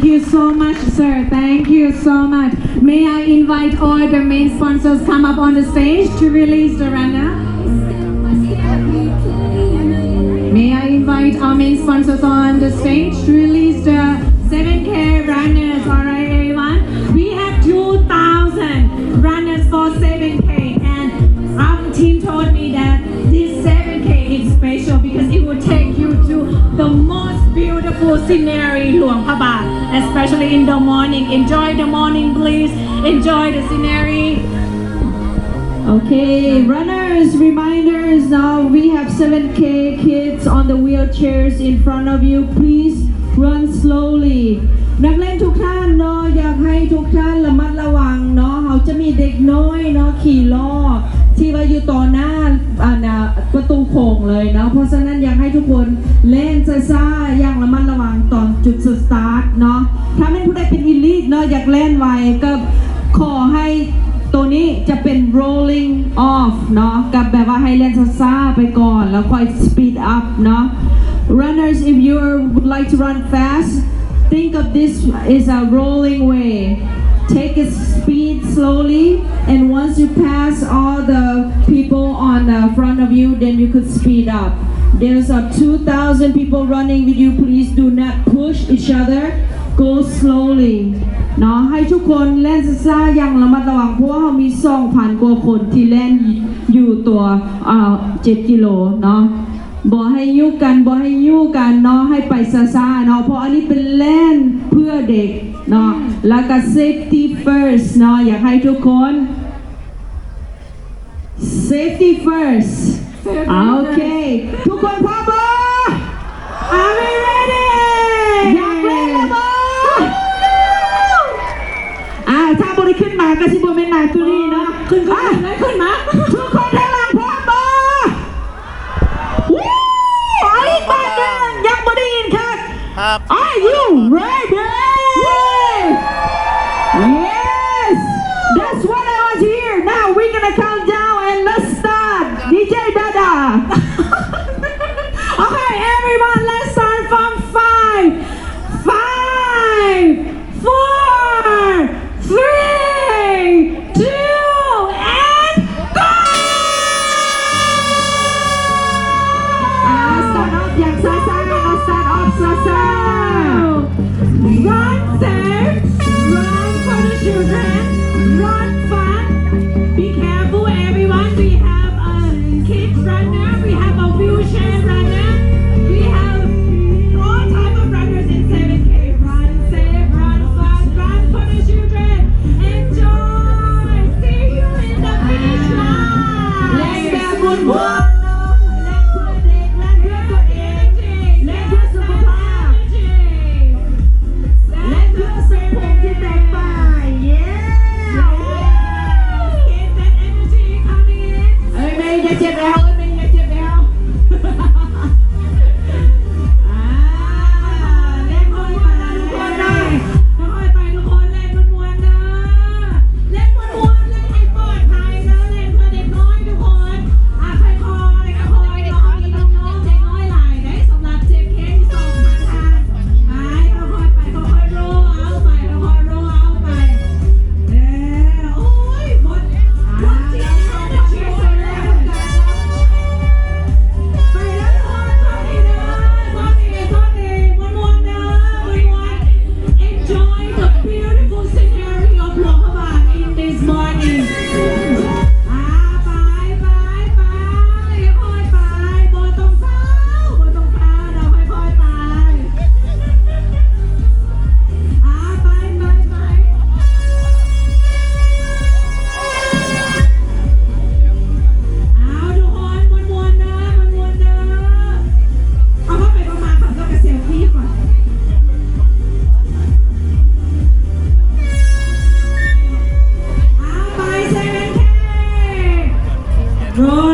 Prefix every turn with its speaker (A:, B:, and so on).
A: Thank you so much, sir. Thank you so much. May I invite all the main sponsors come up on the stage to release the runner? May I invite our main sponsors on the stage to release the scenery, Luang Prabhat, especially in the morning. Enjoy the morning, please. Enjoy the scenery.
B: Okay, runners, reminders. Now we have 7K kids on the wheelchairs in front of you. Please run slowly. นักเล่นทุกท่านเนาะอยากให้ทุกท่านระมัดระวังเนาะเขาจะมีเด็กน้อยเนาะขี่ล้อที่ว่าอยู่ต่อหน้าอ่านประตูโค้งเลยเนาะเพราะฉะนั้นอยากให้ทุกคนเล่นซ่าๆอย่างระมัด ระวังตอนจุดสตาร์ทเนาะถ้าเป็นผู้ใดเป็นอีลิทเนาะอยากเล่นไวก็ขอให้ ตัวนี้จะเป็น rolling off เนาะกับแบบว่าให้เล่นซ่าๆไปก่อน แล้วค่อย speed up เนาะ runners if you would like to run fast think of this is a rolling way take a speed slowly and once you pass all the people on the front of you then you could speed up There's a 2,000 people running with you please do not push each other go slowly เนาะให้ทุกคนเล่นซ่าอย่างระมัดระวังเพราะว่าเรามี2,000กว่าคนที่เล่นอยู่ตัวอ่า7กิโลเนาะบ่ให้ยุ่กันบ่ให้ยุ่กันเนาะให้ไปซ่าๆเนาะเพราะอันนี้เป็นเล่นเพื่อเด็กเนาะแล้วก็ safety first เนาะอยากให้ทุกคน safety first โอเค ทุกคนพร้อมบ่
A: Are we ready?
B: อยากเล่นแล้วบ่อ่าถ้าบริขึ้นมาก็สิบ่เป็นนายตุลีเนาะ
A: ขึ้นขึ้น
B: อะ
A: ขึ้นขึ้นมา
B: ทุกคนทางหลังพร้อมบ่วู้เอาอีกบ้านหนึ่งยังบ่ได้ยินค่ะ
C: ครับ
B: Are you ready? Yes!
A: Roll.